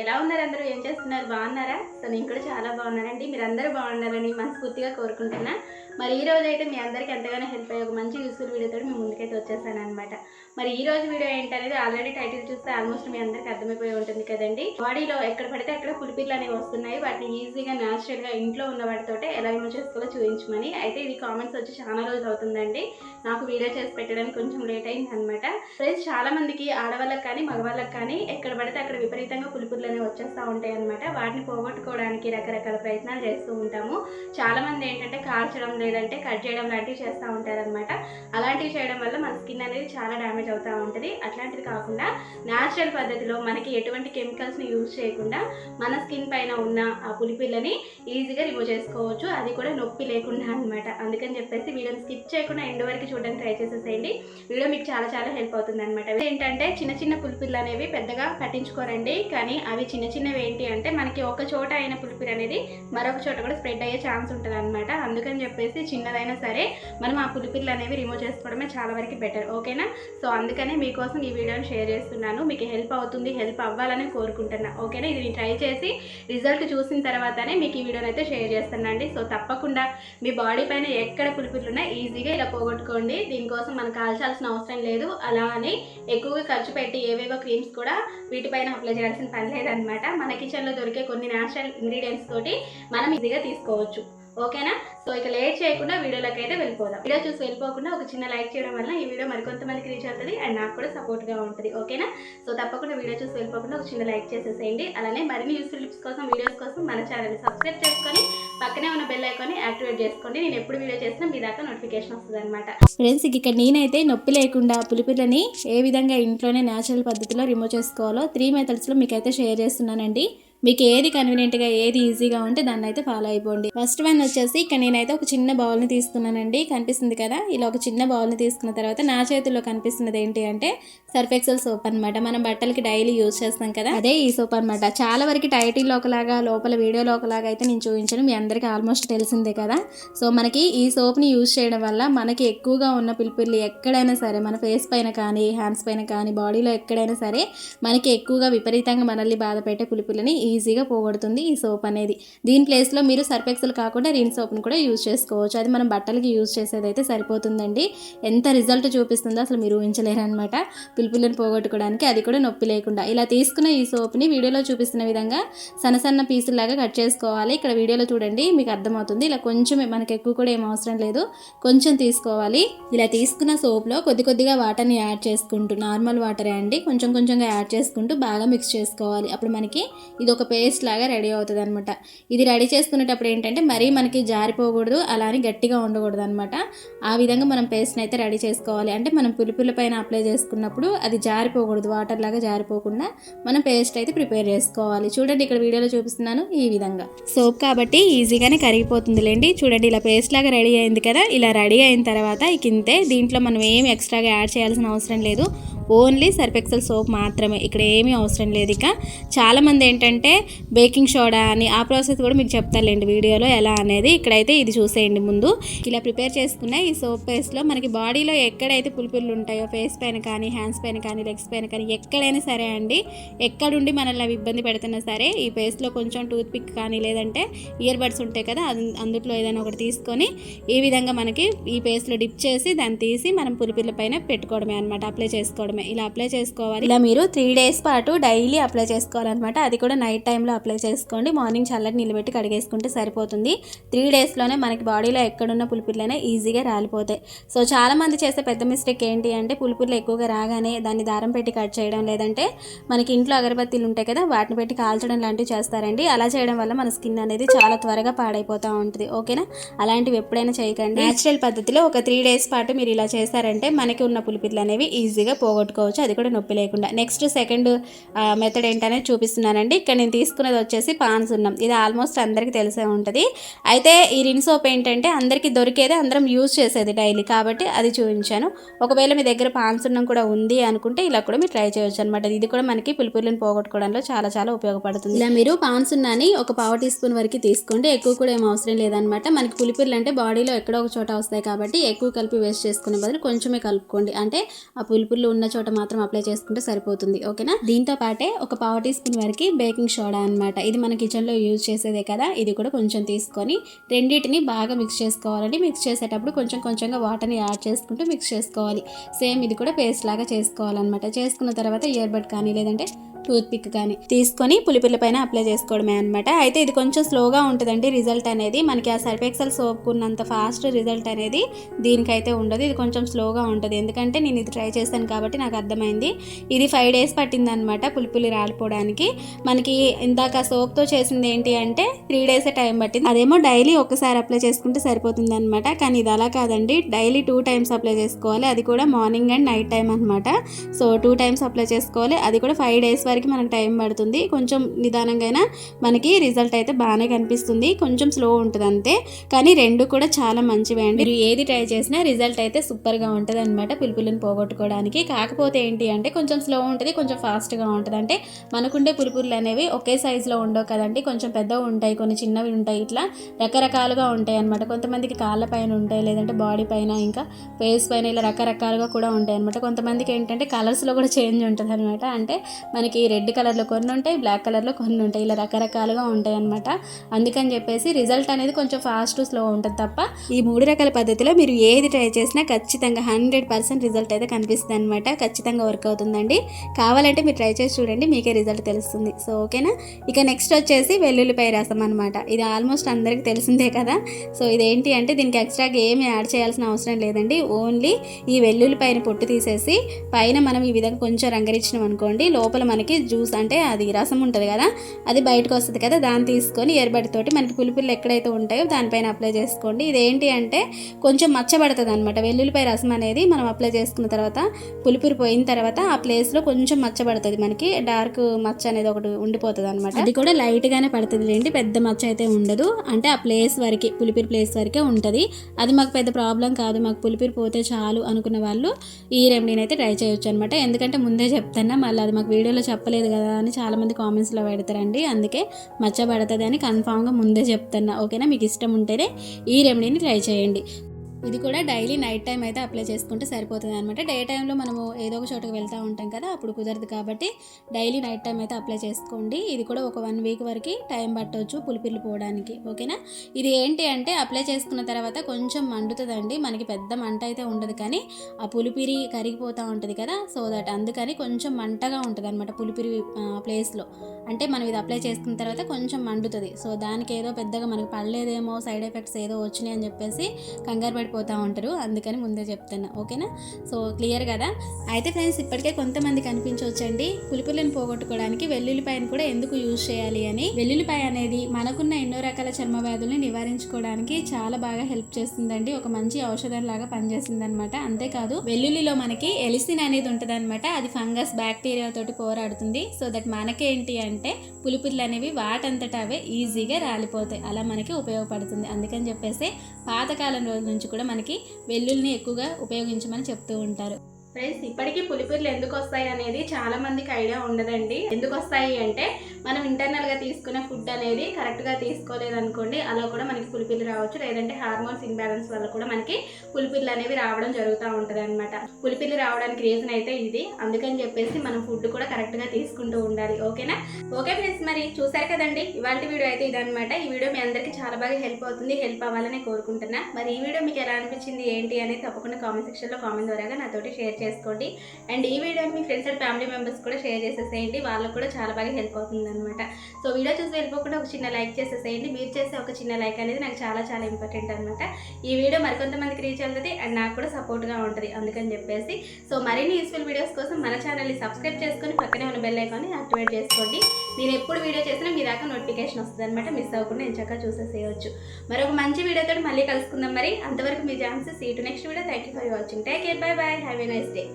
ఎలా ఉన్నారు అందరూ? ఏం చేస్తున్నారు? బాగున్నారా? సో నేను కూడా చాలా బాగున్నానండి. మీరు అందరూ బాగుండాలని మనస్ఫూర్తిగా కోరుకుంటున్నా. మరి ఈ రోజు అయితే మీ అందరికీ ఎంతగానో హెల్ప్ అయ్యే ఒక మంచి యూస్ఫుల్ వీడియోతో మీ ముందుకైతే వచ్చేసాను అనమాట మరి ఈ రోజు వీడియో ఏంటనేది ఆల్రెడీ టైటిల్ చూస్తే ఆల్మోస్ట్ మీ అందరికి అర్థమైపోయి ఉంటుంది కదండి. బాడీలో ఎక్కడ పడితే అక్కడ పులిపిర్లు అనేవి వస్తున్నాయి. వాటిని ఈజీగా న్యాచురల్గా ఇంట్లో ఉన్న వాటితోటే ఎలా రిమూవ్ చేసుకోవాలో చూపించమని. అయితే ఇది కామెంట్స్ వచ్చి చాలా రోజులు అవుతుందండి. నాకు వీడియో చేసి పెట్టడానికి కొంచెం లేట్ అయింది అనమాట ఫ్రెండ్స్ చాలా మందికి ఆడవాళ్ళకి కానీ మగవాళ్ళకి కానీ ఎక్కడ పడితే అక్కడ విపరీతంగా పులిపుర్లు అనేవి వచ్చేస్తూ ఉంటాయి అనమాట వాటిని పోగొట్టుకోవడానికి రకరకాల ప్రయత్నాలు చేస్తూ ఉంటాము. చాలా మంది ఏంటంటే కాల్చడం లేదంటే కట్ చేయడం లాంటివి చేస్తూ ఉంటారనమాట అలాంటివి చేయడం వల్ల మన స్కిన్ అనేది చాలా డ్యామేజ్ అవుతూ ఉంటుంది. అట్లాంటిది కాకుండా న్యాచురల్ పద్ధతిలో మనకి ఎటువంటి కెమికల్స్ని యూజ్ చేయకుండా మన స్కిన్ పైన ఉన్న ఆ పులిపిల్లని ఈజీగా రిమూవ్ చేసుకోవచ్చు. అది కూడా నొప్పి లేకుండా అనమాట అందుకని చెప్పేసి వీడియోని స్కిప్ చేయకుండా ఎండ్ వరకు చూడడానికి ట్రై చేసేసేయండి. వీడియో మీకు చాలా చాలా హెల్ప్ అవుతుంది అనమాట ఏంటంటే చిన్న చిన్న పులిపిల్లు అనేవి పెద్దగా పట్టించుకోరండి. కానీ అవి చిన్న చిన్నవి ఏంటి అంటే మనకి ఒక చోట అయిన పులిపిరి అనేది మరొక చోట కూడా స్ప్రెడ్ అయ్యే ఛాన్స్ ఉంటుంది అనమాట అందుకని చెప్పేసి చిన్నదైనా సరే మనం ఆ పులిపిర్లు అనేవి రిమూవ్ చేసుకోవడమే చాలా వరకు బెటర్ ఓకేనా సో అందుకనే మీకోసం ఈ వీడియోని షేర్ చేస్తున్నాను. మీకు హెల్ప్ అవుతుంది హెల్ప్ అవ్వాలని కోరుకుంటున్నా. ఓకేనా? ఇది ట్రై చేసి రిజల్ట్ చూసిన తర్వాతనే మీకు ఈ వీడియోని అయితే షేర్ చేస్తానండి సో తప్పకుండా మీ బాడీ పైన ఎక్కడ పులిపిర్లు ఈజీగా ఇలా పోగొట్టుకోండి. దీనికోసం మనం కాల్చాల్సిన అవసరం లేదు. అలా అని ఎక్కువగా ఖర్చు పెట్టి ఏవేవో క్రీమ్స్ కూడా వీటిపైన అప్లై చేయాల్సిన పని లేదనమాట మన కిచెన్లో దొరికే కొన్ని న్యాచురల్ ఇంగ్రీడియంట్స్ తోటి మనం ఈజీగా తీసుకోవచ్చు. ఓకేనా? సో ఇక లేట్ చేయకుండా వీడియోలోకి అయితే వెళ్ళిపోదాం. వీడియో చూసి వెళ్ళిపోకుండా ఒక చిన్న లైక్ చేయడం వల్ల ఈ వీడియో మరికొంతమందికి రీచ్ అవుతుంది అండ్ నాకు కూడా సపోర్ట్గా ఉంటుంది. ఓకేనా? సో తప్పకుండా వీడియో చూసి వెళ్ళిపోకుండా ఒక చిన్న లైక్ చేసేసేయండి. అలానే మరిన్ని యూస్ఫుల్ టిప్స్ కోసం వీడియోస్ కోసం మన ఛానల్ని సబ్స్క్రైబ్ చేసుకొని పక్కనే ఉన్న బెల్ ఐకాన్ని యాక్టివేట్ చేసుకోండి. నేను ఎప్పుడు వీడియో చేసినా మీ దాకా నోటిఫికేషన్ వస్తుంది అనమాట ఫ్రెండ్స్ ఇక్కడ నేనైతే నొప్పి లేకుండా పులిపిల్లని ఏ విధంగా ఇంట్లోనే న్యాచురల్ పద్ధతిలో రిమూవ్ చేసుకోవాలో త్రీ మెథడ్స్లో మీకైతే షేర్ చేస్తున్నానండి. మీకు ఏది కన్వీనియంట్గా ఏది ఈజీగా ఉంటే దాన్ని అయితే ఫాలో అయిపోండి. ఫస్ట్ వన్ వచ్చేసి ఇక్కడ నేనైతే ఒక చిన్న బౌల్ని తీసుకున్నానండి. కనిపిస్తుంది కదా? ఇలా ఒక చిన్న బౌల్ని తీసుకున్న తర్వాత నా చేతుల్లో కనిపిస్తున్నది ఏంటి అంటే సర్ఫ్ ఎక్సెల్ సోప్ అనమాట మనం బట్టలకి డైలీ యూజ్ చేస్తాం కదా. అదే ఈ సోప్ అనమాట చాలా వరకు టైటిల్ ఒకలాగా లోపల వీడియోలో ఒకలాగా అయితే నేను చూపించను. మీ అందరికీ ఆల్మోస్ట్ తెలిసిందే కదా. సో మనకి ఈ సోప్ని యూజ్ చేయడం వల్ల మనకి ఎక్కువగా ఉన్న పిలిపిల్లి ఎక్కడైనా సరే మన ఫేస్ పైన కానీ హ్యాండ్స్ పైన కానీ బాడీలో ఎక్కడైనా సరే మనకి ఎక్కువగా విపరీతంగా మనల్ని బాధ పెట్టే పులిపిల్లని ఈజీగా పోగొడుతుంది ఈ సోప్ అనేది. దీని ప్లేస్లో మీరు సర్ఫ్ ఎక్సెల్ కాకుండా రిన్ సోప్ని కూడా యూజ్ చేసుకోవచ్చు. అది మనం బట్టలకి యూజ్ చేసేది అయితే సరిపోతుందండి. ఎంత రిజల్ట్ చూపిస్తుందో అసలు మీరు ఊహించలేరు అనమాట పిలుపులను పోగొట్టుకోవడానికి అది కూడా నొప్పి లేకుండా ఇలా తీసుకున్న ఈ సోప్ని వీడియోలో చూపిస్తున్న విధంగా సన్న సన్న పీసులాగా కట్ చేసుకోవాలి. ఇక్కడ వీడియోలో చూడండి మీకు అర్థమవుతుంది. ఇలా కొంచెం మనకి ఎక్కువ కూడా ఏం అవసరం లేదు. కొంచెం తీసుకోవాలి. ఇలా తీసుకున్న సోప్లో కొద్ది కొద్దిగా వాటర్ని యాడ్ చేసుకుంటూ నార్మల్ వాటరే అండి కొంచెం కొంచెంగా యాడ్ చేసుకుంటూ బాగా మిక్స్ చేసుకోవాలి. అప్పుడు మనకి ఇది ఒక పేస్ట్ లాగా రెడీ అవుతుంది అనమాట ఇది రెడీ చేసుకునేటప్పుడు ఏంటంటే మరీ మనకి జారిపోకూడదు అలానే గట్టిగా ఉండకూడదు అనమాట ఆ విధంగా మనం పేస్ట్ని అయితే రెడీ చేసుకోవాలి. అంటే మనం పులిపుల పైన అప్లై చేసుకున్నప్పుడు అది జారిపోకూడదు వాటర్ లాగా జారిపోకుండా మనం పేస్ట్ అయితే ప్రిపేర్ చేసుకోవాలి. చూడండి ఇక్కడ వీడియోలో చూపిస్తున్నాను ఈ విధంగా. సోప్ కాబట్టి ఈజీగానే కరిగిపోతుందిలేండి. చూడండి ఇలా పేస్ట్ లాగా రెడీ అయింది కదా ఇలా రెడీ అయిన తర్వాత ఇక ఇంతే. దీంట్లో మనం ఏం ఎక్స్ట్రాగా యాడ్ చేయాల్సిన అవసరం లేదు. ఓన్లీ సర్ఫెక్సల్ సోప్ మాత్రమే. ఇక్కడ ఏమీ అవసరం లేదు ఇక. చాలామంది ఏంటంటే బేకింగ్ సోడా అని ఆ ప్రాసెస్ కూడా మీకు చెప్తారులేండి వీడియోలో ఎలా అనేది. ఇక్కడైతే ఇది చూసేయండి ముందు. ఇలా ప్రిపేర్ చేసుకున్న ఈ సోప్ పేస్ట్లో మనకి బాడీలో ఎక్కడైతే పులిపుల్లు ఉంటాయో ఫేస్ పైన కానీ హ్యాండ్స్ పైన కానీ లెగ్స్ పైన కానీ ఎక్కడైనా సరే అండి ఎక్కడుండి మనల్ని అవి ఇబ్బంది పెడుతున్నా సరే ఈ పేస్ట్లో కొంచెం టూత్ పిక్ కానీ లేదంటే ఇయర్ బడ్స్ ఉంటాయి కదా అం- అందుట్లో ఏదైనా ఒకటి తీసుకొని ఈ విధంగా మనకి ఈ పేస్ట్లో డిప్ చేసి దాన్ని తీసి మనం పులిపిల్ల పైన పెట్టుకోవడమే అనమాట అప్లై చేసుకోవడమే. ఇలా అప్లై చేసుకోవాలి. ఇలా మీరు త్రీ డేస్ పాటు డైలీ అప్లై చేసుకోవాలన్నమాట. అది కూడా నైట్ టైంలో అప్లై చేసుకోండి. మార్నింగ్ చల్లటి నిలబెట్టి కడిగేసుకుంటే సరిపోతుంది. త్రీ డేస్లోనే మనకి బాడీలో ఎక్కడున్న పులిపిల్లైనా ఈజీగా రాలిపోతాయి. సో చాలా మంది చేసే పెద్ద మిస్టేక్ ఏంటి అంటే పులిపిల్ల ఎక్కువగా రాగానే దాన్ని దారం పెట్టి కట్ చేయడం లేదంటే మనకి ఇంట్లో అగరబత్తీలు ఉంటాయి కదా వాటిని పెట్టి కాల్చడం లాంటివి చేస్తారండి. అలా చేయడం వల్ల మన స్కిన్ అనేది చాలా త్వరగా పాడైపోతూ ఉంటుంది. ఓకేనా అలాంటివి ఎప్పుడైనా చేయకండి. నేచురల్ పద్ధతిలో ఒక త్రీ డేస్ పాటు మీరు ఇలా చేస్తారంటే మనకి ఉన్న పులిపిట్లు అనేవి ఈజీగా పోగొట్టుకోవచ్చు అది కూడా నొప్పి లేకుండా. నెక్స్ట్ సెకండ్ మెథడ్ ఏంటనేది చూపిస్తున్నానండి. ఇక్కడ నేను తీసుకున్నది వచ్చేసి పాన్ సున్నం. ఇది ఆల్మోస్ట్ అందరికీ తెలిసే ఉంటుంది. అయితే ఈ రిన్ సోప్ ఏంటంటే అందరికీ దొరికేది అందరం యూజ్ చేసేది డైలీ కాబట్టి అది చూపించాను. ఒకవేళ మీ దగ్గర పాన్ సున్నం కూడా ఉంది అనుకుంటే ఇలా కూడా మీరు ట్రై చేయొచ్చు అనమాట ఇది కూడా మనకి పులిపులను పోగొట్టుకోవడంలో చాలా చాలా ఉపయోగపడుతుంది. ఇలా మీరు పాన్ సున్నాని ఒక పావు టీ స్పూన్ వరకు తీసుకోండి. ఎక్కువ కూడా ఏం అవసరం లేదనమాట మనకి పులిపిర్లు అంటే బాడీలో ఎక్కడో ఒక చోట వస్తాయి కాబట్టి ఎక్కువ కలిపి వేస్ట్ చేసుకునే బదులు కొంచెమే కలుపుకోండి. అంటే ఆ పులిపుర్లు ఉన్న చోట చోట మాత్రం అప్లై చేసుకుంటే సరిపోతుంది ఓకేనా దీంతో పాటే ఒక పావు టీ స్పూన్ వరకు బేకింగ్ సోడా అనమాట ఇది మన కిచెన్లో యూజ్ చేసేదే కదా ఇది కూడా కొంచెం తీసుకొని రెండింటిని బాగా మిక్స్ చేసుకోవాలండి. మిక్స్ చేసేటప్పుడు కొంచెం కొంచెంగా వాటర్ని యాడ్ చేసుకుంటూ మిక్స్ చేసుకోవాలి. సేమ్ ఇది కూడా పేస్ట్ లాగా చేసుకోవాలన్నమాట. చేసుకున్న తర్వాత ఇయర్బడ్ కానీ లేదంటే టూత్ పిక్ కానీ తీసుకొని పులిపిల్ల పైన అప్లై చేసుకోవడమే అనమాట అయితే ఇది కొంచెం స్లోగా ఉంటుందండి రిజల్ట్ అనేది. మనకి ఆ సర్ఫెక్సల్ సోప్ ఉన్నంత ఫాస్ట్ రిజల్ట్ అనేది దీనికైతే ఉండదు. ఇది కొంచెం స్లోగా ఉంటుంది. ఎందుకంటే నేను ఇది ట్రై చేశాను కాబట్టి నాకు అర్థమైంది. ఇది ఫైవ్ డేస్ పట్టింది అనమాట పులిపులి రాలిపోవడానికి. మనకి ఇందాక సోప్తో చేసింది ఏంటి అంటే త్రీ డేసే టైం పట్టింది. అదేమో డైలీ ఒకసారి అప్లై చేసుకుంటే సరిపోతుంది అనమాట కానీ ఇది అలా కాదండి. డైలీ టూ టైమ్స్ అప్లై చేసుకోవాలి. అది కూడా మార్నింగ్ అండ్ నైట్ టైం అనమాట సో టూ టైమ్స్ అప్లై చేసుకోవాలి. అది కూడా ఫైవ్ డేస్ వరకు మనకు టైం పడుతుంది. కొంచెం నిదానంగా అయినా మనకి రిజల్ట్ అయితే బాగానే కనిపిస్తుంది. కొంచెం స్లో ఉంటుంది అంతే. కానీ రెండు కూడా చాలా మంచివే అండి. మీరు ఏది ట్రై చేసినా రిజల్ట్ అయితే సూపర్గా ఉంటుంది అనమాట పులుపులను పోగొట్టుకోవడానికి. కాకపోతే ఏంటి అంటే కొంచెం స్లో ఉంటుంది కొంచెం ఫాస్ట్గా ఉంటుంది. అంటే మనకుండే పులుపులు అనేవి ఒకే సైజులో ఉండవు కదండి. కొంచెం పెద్దవి ఉంటాయి కొన్ని చిన్నవి ఉంటాయి. ఇట్లా రకరకాలుగా ఉంటాయి అనమాట కొంతమందికి కాళ్ళ పైన ఉంటాయి లేదంటే బాడీ పైన ఇంకా ఫేస్ పైన ఇలా రకరకాలుగా కూడా ఉంటాయి అనమాట కొంతమందికి ఏంటంటే కలర్స్లో కూడా చేంజ్ ఉంటుంది అనమాట అంటే మనకి రెడ్ కలర్లో కొన్ని ఉంటాయి బ్లాక్ కలర్లో కొన్ని ఉంటాయి. ఇలా రకరకాలుగా ఉంటాయి అనమాట అందుకని చెప్పేసి రిజల్ట్ అనేది కొంచెం ఫాస్ట్ స్లో ఉంటుంది తప్ప ఈ మూడు రకాల పద్ధతిలో మీరు ఏది ట్రై చేసినా ఖచ్చితంగా హండ్రెడ్ పర్సెంట్ రిజల్ట్ అయితే కనిపిస్తుంది అనమాట ఖచ్చితంగా వర్క్ అవుతుందండి. కావాలంటే మీరు ట్రై చేసి చూడండి మీకే రిజల్ట్ తెలుస్తుంది. సో ఓకేనా? ఇక నెక్స్ట్ వచ్చేసి వెల్లుల్లిపాయ రసం అనమాట ఇది ఆల్మోస్ట్ అందరికీ తెలిసిందే కదా. సో ఇదేంటి అంటే దీనికి ఎక్స్ట్రాగా ఏమి యాడ్ చేయాల్సిన అవసరం లేదండి. ఓన్లీ ఈ వెల్లుల్లిపాయని పొట్టు తీసేసి పైన మనం ఈ విధంగా కొంచెం రంగరించినాం అనుకోండి లోపల మనకి జ్యూస్ అంటే అది రసం ఉంటుంది కదా అది బయటకు వస్తుంది కదా దాన్ని తీసుకొని ఎర్రబడితోటి మనకి పులిపులు ఎక్కడైతే ఉంటాయో దానిపైన అప్లై చేసుకోండి. ఇదేంటి అంటే కొంచెం మచ్చబడుతుంది అనమాట వెల్లుల్లిపాయ రసం అనేది మనం అప్లై చేసుకున్న తర్వాత పులిపురు పోయిన తర్వాత ఆ ప్లేస్లో కొంచెం మచ్చబడుతుంది మనకి. డార్క్ మచ్చ అనేది ఒకటి ఉండిపోతుంది అనమాట అది కూడా లైట్గానే పడుతుంది లేండి పెద్ద మచ్చ అయితే ఉండదు. అంటే ఆ ప్లేస్ వరకు పులిపిరి ప్లేస్ వరకే ఉంటుంది. అది మాకు పెద్ద ప్రాబ్లం కాదు. మాకు పులిపిరి పోతే చాలు అనుకున్న వాళ్ళు ఈ రెమెడీని అయితే ట్రై చేయొచ్చు అనమాట ఎందుకంటే ముందే చెప్తున్నా మళ్ళీ అది మాకు వీడియోలో చెప్ప చెప్పలేదు కదా అని చాలామంది కామెంట్స్లో పెడతారండి. అందుకే మచ్చ పడుతుంది అని కన్ఫామ్గా ముందే చెప్తున్నా. ఓకేనా? మీకు ఇష్టం ఉంటేనే ఈ రెమెడీని ట్రై చేయండి. ఇది కూడా డైలీ నైట్ టైం అయితే అప్లై చేసుకుంటే సరిపోతుంది అనమాట డే టైంలో మనము ఏదో ఒక చోటకి వెళ్తూ ఉంటాం కదా అప్పుడు కుదరదు కాబట్టి డైలీ నైట్ టైం అయితే అప్లై చేసుకోండి. ఇది కూడా ఒక వన్ వీక్ వరకు టైం పట్టవచ్చు పులిపిల్లు పోవడానికి ఓకేనా? ఇది ఏంటి అంటే అప్లై చేసుకున్న తర్వాత కొంచెం మండుతుందండి మనకి పెద్ద మంట అయితే ఉండదు కానీ ఆ పులిపిరి కరిగిపోతూ ఉంటుంది కదా సో దట్ అందుకని కొంచెం మంటగా ఉంటుంది అనమాట పులిపిరి ప్లేస్లో. అంటే మనం ఇది అప్లై చేసుకున్న తర్వాత కొంచెం మండుతుంది సో దానికి ఏదో పెద్దగా మనకి పడలేదేమో సైడ్ ఎఫెక్ట్స్ ఏదో వచ్చినాయి అని చెప్పేసి కంగారు పడిపోతూ ఉంటారు. అందుకని ముందే చెప్తున్నా. ఓకేనా? సో క్లియర్ కదా? అయితే ఫ్రెండ్స్ ఇప్పటికే కొంతమంది కనిపించవచ్చండి పులిపులను పోగొట్టుకోవడానికి వెల్లుల్లిపాయను కూడా ఎందుకు యూజ్ చేయాలి అని. వెల్లుల్లిపాయ అనేది మనకున్న ఎన్నో రకాల చర్మ వ్యాధుల్ని నివారించుకోవడానికి చాలా బాగా హెల్ప్ చేస్తుందండి. ఒక మంచి ఔషధం లాగా పనిచేస్తుంది అనమాట అంతేకాదు వెల్లుల్లిలో మనకి ఎలిసిన్ అనేది ఉంటుంది అది ఫంగస్ బ్యాక్టీరియా తోటి పోరాడుతుంది. సో దట్ మనకేంటి అంటే పులిపుర్లు అనేవి వాటంతటా అవే ఈజీగా రాలిపోతాయి. అలా మనకి ఉపయోగపడుతుంది. అందుకని చెప్పేసి పాతకాలం రోజుల నుంచి కూడా మనకి వెల్లుల్ని ఎక్కువగా ఉపయోగించమని చెప్తూ ఉంటారు. ఫ్రెండ్స్ ఇప్పటికీ పులిపిర్లు ఎందుకు వస్తాయి అనేది చాలా మందికి ఐడియా ఉండదండి. ఎందుకు వస్తాయి అంటే మనం ఇంటర్నల్గా తీసుకునే ఫుడ్ అనేది కరెక్ట్గా తీసుకోలేదు అనుకోండి అలా కూడా మనకి పులిపిల్లు రావచ్చు. లేదంటే హార్మోన్స్ ఇంబ్యాలెన్స్ వల్ల కూడా మనకి పులిపిల్లు అనేవి రావడం జరుగుతూ ఉంటుంది అనమాట పులిపిల్లు రావడానికి రీజన్ అయితే ఇది. అందుకని చెప్పేసి మనం ఫుడ్ కూడా కరెక్ట్గా తీసుకుంటూ ఉండాలి. ఓకేనా? ఓకే ఫ్రెండ్స్ మరి చూసారు కదండి? ఇవాళ వీడియో అయితే ఇదనమాట ఈ వీడియో మీ అందరికీ చాలా బాగా హెల్ప్ అవుతుంది. హెల్ప్ అవ్వాలని కోరుకుంటున్నా. మరి ఈ వీడియో మీకు ఎలా అనిపించింది ఏంటి అనేది తప్పకుండా కామెంట్ సెక్షన్లో కామెంట్ ద్వారా నాతోటి షేర్ చేసుకోండి. అండ్ ఈ వీడియోని మీ ఫ్రెండ్స్ అండ్ ఫ్యామిలీ మెంబర్స్ కూడా షేర్ చేసేసేయండి. వాళ్ళకు కూడా చాలా బాగా హెల్ప్ అవుతుంది. అనమాట సో వీడియో చూసి వెళ్ళిపోకుండా ఒక చిన్న లైక్ చేసేసేయండి. మీరు చేసే ఒక చిన్న లైక్ అనేది నాకు చాలా చాలా ఇంపార్టెంట్ అనమాట ఈ వీడియో మరికొంతమందికి రీచ్ అవుతుంది అండ్ నాకు కూడా సపోర్ట్గా ఉంటుంది అందుకని చెప్పేసి. సో మరిన్ని యూస్ఫుల్ వీడియోస్ కోసం మన ఛానల్ని సబ్స్క్రైబ్ చేసుకొని పక్కనే ఉన్న బెల్ ఐకాన్ని యాక్టివేట్ చేసుకోండి. నేను ఎప్పుడు వీడియో చేసినా మీ దాకా నోటిఫికేషన్ వస్తుంది అనమాట మిస్ అవ్వకుండా నేను చక్కగా చూసేసేయచ్చు. మరొక మంచి వీడియోతో మళ్ళీ కలుసుకుందాం మరి. అంతవరకు మీ chances see to next video. Thank you for watching. Take care. Bye bye. Have a nice day.